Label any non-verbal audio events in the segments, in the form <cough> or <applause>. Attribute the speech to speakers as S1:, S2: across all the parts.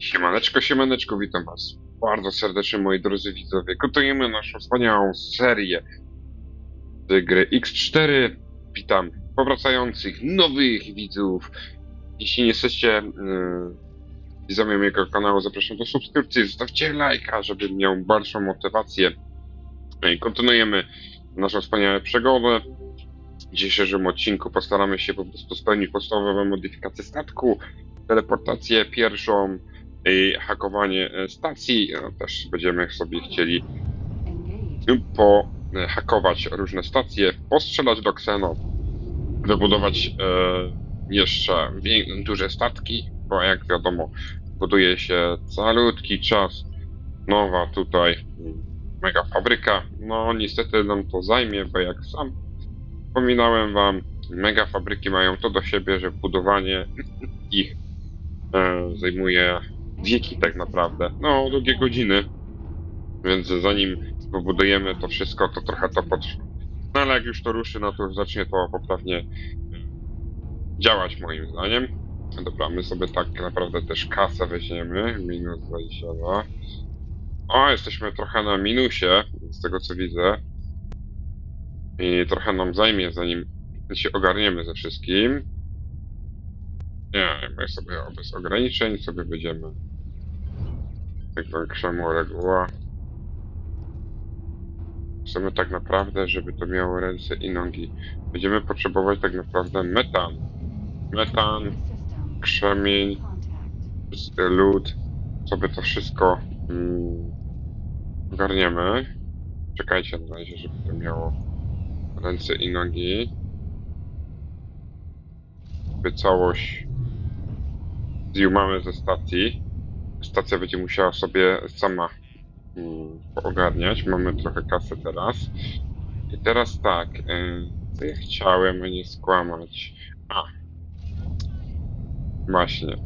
S1: Siemaneczko, siemaneczko, witam was bardzo serdecznie moi drodzy widzowie. Kontynuujemy naszą wspaniałą serię gry X4. Witam powracających, nowych widzów. Jeśli nie jesteście yy, widzami mojego kanału, zapraszam do subskrypcji, zostawcie lajka, żeby miał dalszą motywację. No i kontynuujemy naszą wspaniałą przygodę. W dzisiejszym odcinku postaramy się po prostu spełnić podstawowe modyfikacje statku, teleportację pierwszą, hakowanie e, stacji. No, Też będziemy sobie chcieli pohakować różne stacje, postrzelać do Xeno, wybudować e, jeszcze duże statki, bo jak wiadomo, buduje się calutki czas nowa tutaj mega fabryka. No niestety nam to zajmie, bo jak sam wspominałem wam, mega fabryki mają to do siebie, że budowanie ich e, zajmuje wieki tak naprawdę. No, długie godziny. Więc zanim pobudujemy to wszystko, to trochę to potrwa. No ale jak już to ruszy, no to już zacznie to poprawnie działać moim zdaniem. Dobra, my sobie tak naprawdę też kasę weźmiemy. Minus 22. O, jesteśmy trochę na minusie, z tego co widzę. I trochę nam zajmie, zanim się ogarniemy ze wszystkim. Nie, my sobie bez ograniczeń sobie będziemy jak większemu reguła. Chcemy tak naprawdę, żeby to miało ręce i nogi. Będziemy potrzebować tak naprawdę metan. Metan, krzemień, lód. Sobie to wszystko mm, ogarniemy. Czekajcie na razie, żeby to miało ręce i nogi. By całość zjumamy ze stacji. Stacja będzie musiała sobie sama mm, poogarniać. Mamy trochę kasy teraz. I teraz tak, y, co ja chciałem, nie skłamać. A. Właśnie.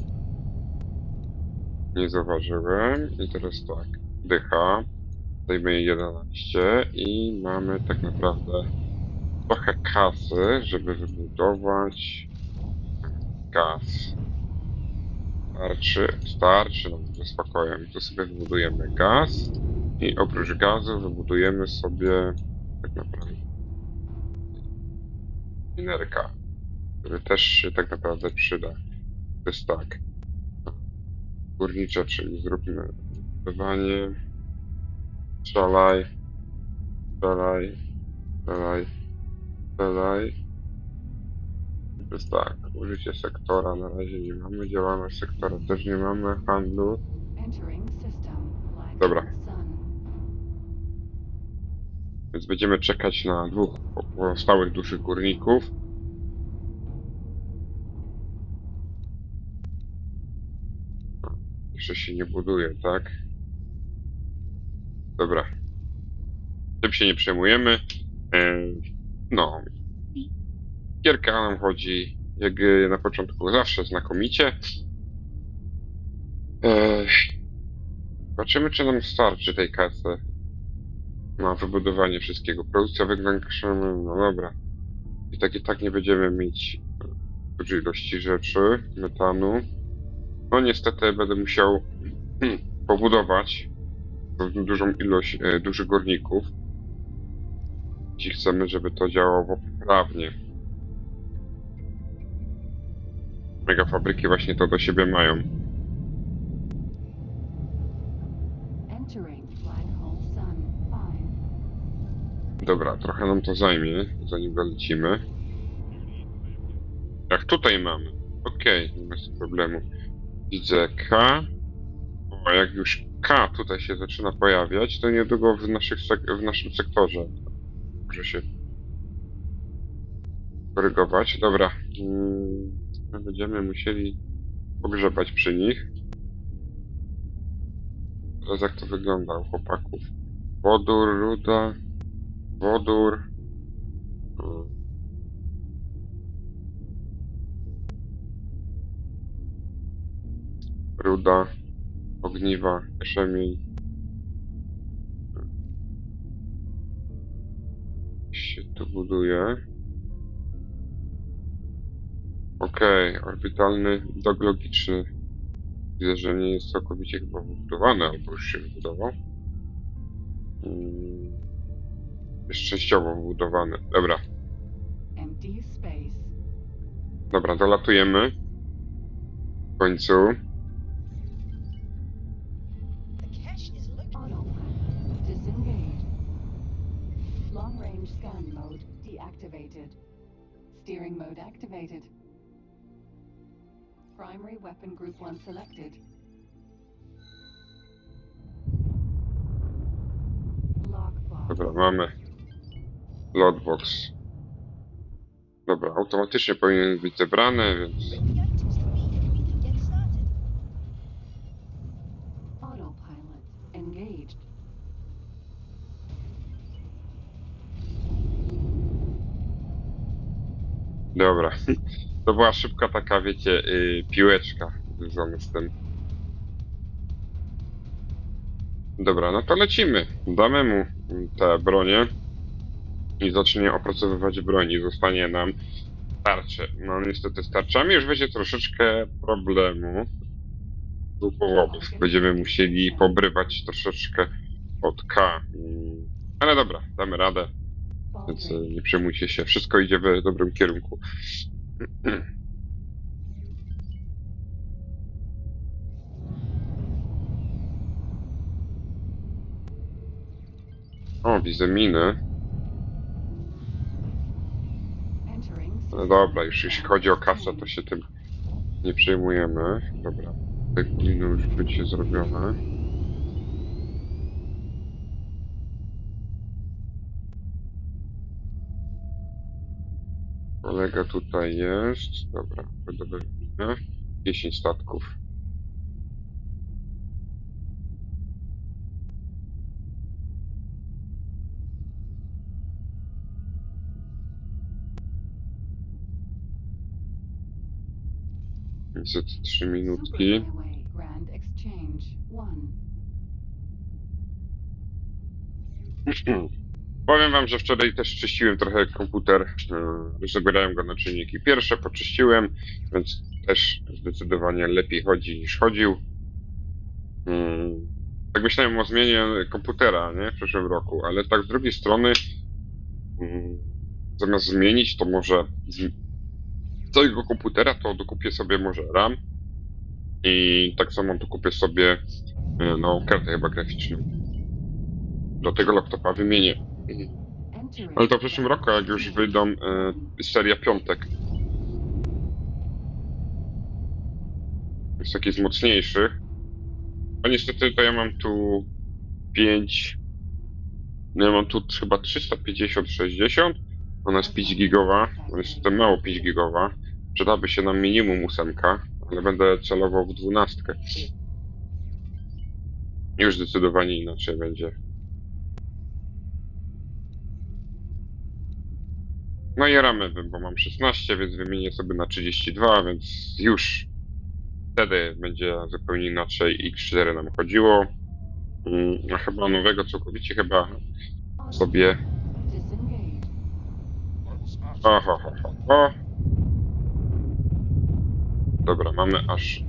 S1: Nie zauważyłem. I teraz tak, dycha. Dajmy 11 i mamy tak naprawdę trochę kasy, żeby wybudować gaz. Starczy, starczy nam ze spokojem. Tu sobie wybudujemy gaz i oprócz gazu wybudujemy sobie tak naprawdę minerka, który też się tak naprawdę przyda. To jest tak. Górnicza, czyli zróbmy wywanie. Strzelaj. Strzelaj. Strzelaj. Strzelaj. Jest tak, użycie sektora na razie nie mamy, działalność sektora też nie mamy, handlu. Dobra. Więc będziemy czekać na dwóch pozostałych dużych górników. Jeszcze się nie buduje, tak? Dobra. Tym się nie przejmujemy. E, No. Gierka nam chodzi, jak e, na początku, zawsze znakomicie. Zobaczymy, czy nam starczy tej kasy na wybudowanie wszystkiego. Produkcja wygraniczymy, no dobra. I tak i tak nie będziemy mieć dużej ilości rzeczy, metanu. No niestety będę musiał hmm, pobudować dużą ilość e, dużych górników. Jeśli chcemy, żeby to działało poprawnie. Mega fabryki właśnie to do siebie mają. Dobra, trochę nam to zajmie, zanim dolecimy. Jak tutaj mamy. Okej, nie ma problemu. Widzę K. O, jak już K tutaj się zaczyna pojawiać, to niedługo w, naszych w naszym sektorze może się korygować. Dobra. Mm, my będziemy musieli pogrzebać przy nich. Teraz jak to wygląda u chłopaków. Wodór, ruda, wodór. Ruda, ogniwa, krzemień. się tu buduje. Okej, orbitalny dog logiczny. Widzę, że nie jest całkowicie chyba wybudowany, albo już się wybudował. Mm, Jest częściowo wybudowany. Dobra,
S2: Empty space.
S1: dobra, dolatujemy. W końcu.
S3: The cache is.
S2: Long range scan mode deactivated. Steering mode activated. Primary weapon group 1 selected.
S1: Dobra, mamy lotbox. Dobra, automatycznie powinien być zebrany, więc... Dobra. To była szybka taka, wiecie, yy, piłeczka związana z tym. Dobra, no to lecimy. Damy mu te bronie i zacznie opracowywać broni. Zostanie nam tarcze. No niestety z tarczami już będzie troszeczkę problemu. Tu połowów. Będziemy musieli pobrywać troszeczkę od K. Ale dobra, damy radę, więc
S2: range.
S1: nie przejmujcie się. Wszystko idzie w dobrym kierunku. O, widzę miny. No dobra, już jeśli chodzi o kasę, to się tym nie przejmujemy. Dobra, te powinno już być zrobione. Kolega tutaj jest. Dobra, wydobywamy. 10 statków. Niestety 3 minutki.
S2: Superhighway Grand Exchange 1.
S1: Powiem wam, że wczoraj też czyściłem trochę komputer. e, Zabierałem go na czynniki pierwsze, poczyściłem, więc też zdecydowanie lepiej chodzi niż chodził. Mm, Tak myślałem o zmianie komputera, nie? W przyszłym roku, ale tak z drugiej strony mm, zamiast zmienić, to może z całego komputera to dokupię sobie może RAM i tak samo dokupię sobie e, nową kartę chyba graficzną. Do tego laptopa wymienię.
S2: Entering
S1: Ale to w przyszłym roku, jak już wyjdą e, seria piątek. Z takich z mocniejszych. A niestety to ja mam tu 5. No ja mam tu chyba 350-60. Ona jest 5 gigowa. No niestety mało 5 gigowa. Przydałaby się nam minimum 8, ale będę celował w 12. Już zdecydowanie inaczej będzie. No i ramy, bo mam 16, więc wymienię sobie na 32, więc już wtedy będzie zupełnie inaczej X4 nam chodziło. Mm, A chyba nowego całkowicie chyba sobie... O, ho, ho, ho, ho. Dobra, mamy aż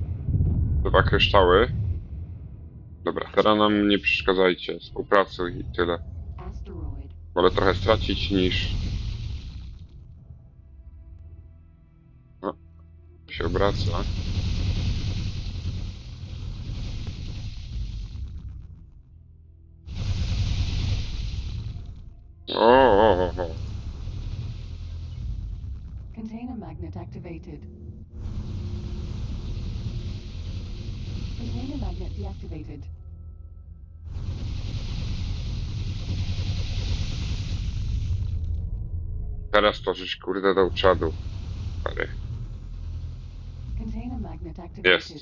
S1: dwa kryształy. Dobra, teraz nam nie przeszkadzajcie, współpracuj i tyle. Wolę trochę stracić niż... się obraca. O, o, o.
S2: Container magnet activated. Container magnet deactivated.
S1: Teraz to żeś kurde dał czadu. Stary.
S2: Container magnet activated.
S1: Jest.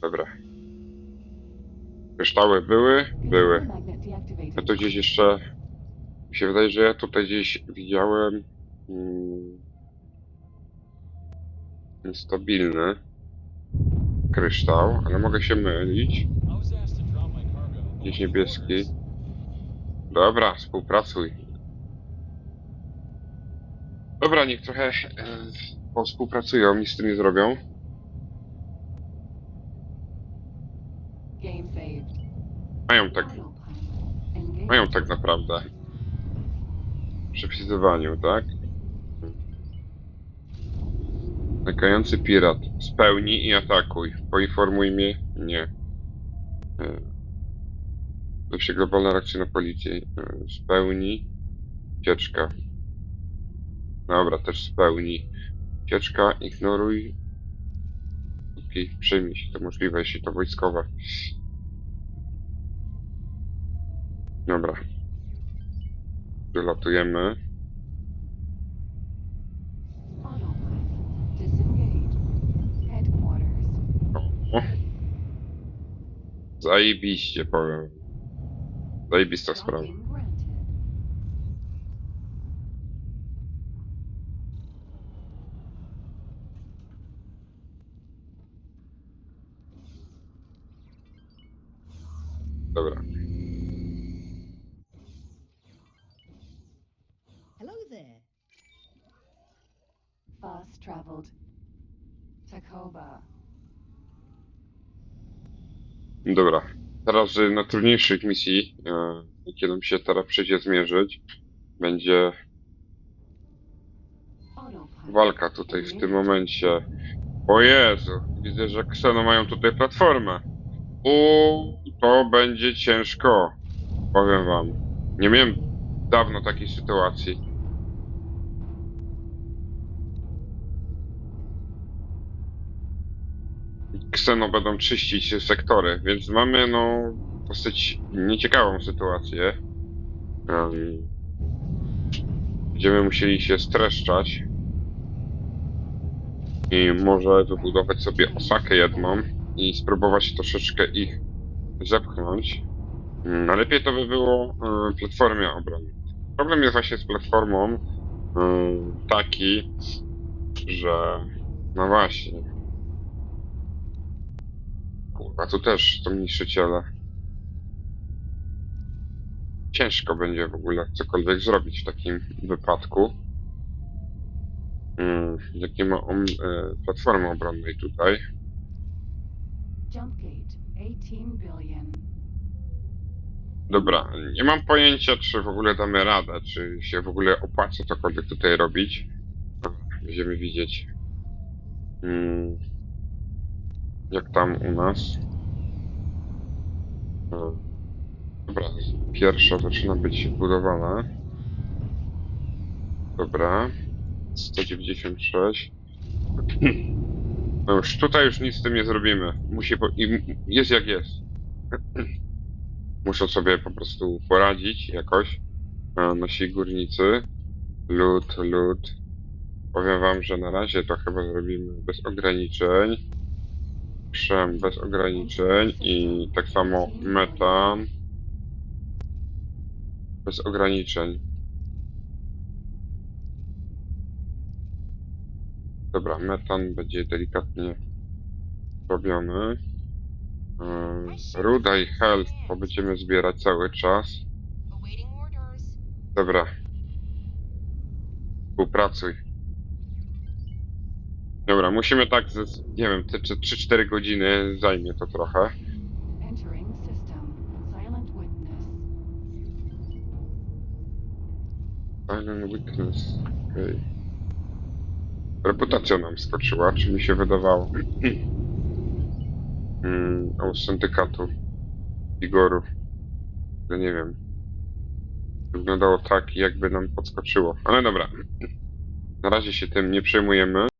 S1: Dobra. Kryształy były? Były. Ja tu gdzieś jeszcze... Mi się wydaje, że ja tutaj gdzieś widziałem... Mm, niestabilny kryształ, ale mogę się mylić. Gdzieś niebieski. Dobra, współpracuj. Dobra, niech trochę e, współpracują i z tym nie zrobią. Mają tak, mają tak naprawdę. W przepisywaniu, tak? Lekający pirat. Spełnij i atakuj. Poinformuj mnie. Nie. E, Lepsza globalna reakcja na policję. E, Spełnij. Ucieczka. Dobra, też spełnij. Ucieczka, ignoruj. Okej, przyjmij to możliwe, jeśli to wojskowe. Dobra. Wylatujemy. O. Zajebiście, powiem. Zajebista sprawa.
S2: Traveled.
S1: Dobra. Teraz y, na trudniejszych misji, e, kiedy się teraz przyjdzie zmierzyć, będzie walka tutaj w tym momencie. O Jezu, widzę, że Kseno mają tutaj platformę. U, to będzie ciężko. Powiem wam. Nie miałem dawno takiej sytuacji. Kseno będą czyścić sektory, więc mamy no dosyć nieciekawą sytuację. Em, będziemy musieli się streszczać i może wybudować sobie osakę jedną i spróbować troszeczkę ich zepchnąć. Mm, Najlepiej to by było y, platformie obronnej. Problem jest właśnie z platformą y, taki, że no właśnie. Kurwa, tu też są niszczyciele. Ciężko będzie w ogóle cokolwiek zrobić w takim wypadku. Mm, jak nie ma on, e, platformy obronnej tutaj.
S2: Jump gate. 18 billion.
S1: Dobra, nie mam pojęcia, czy w ogóle damy radę, czy się w ogóle opłaca cokolwiek tutaj robić. Będziemy widzieć. Mm, jak tam u nas. E, Dobra, pierwsza zaczyna być budowana. Dobra. 196. No już tutaj już nic z tym nie zrobimy. Musi po... jest jak jest. <clears throat> Muszą sobie po prostu poradzić jakoś. Nasi górnicy. Lud, lud. Powiem wam, że na razie to chyba zrobimy bez ograniczeń. Przem bez ograniczeń i tak samo metan. Bez ograniczeń. Dobra, metan będzie delikatnie robiony. Yy, Ruda i health to będziemy zbierać cały czas. Dobra. Współpracuj. Dobra, musimy tak, ze, nie wiem, te 3-4 godziny zajmie to trochę. Silent witness. Okej. Reputacja nam skoczyła, czy mi się wydawało. mm, o syndykatu. Igoru. Ja nie wiem. Wyglądało tak, jakby nam podskoczyło. Ale dobra. Na razie się tym nie przejmujemy.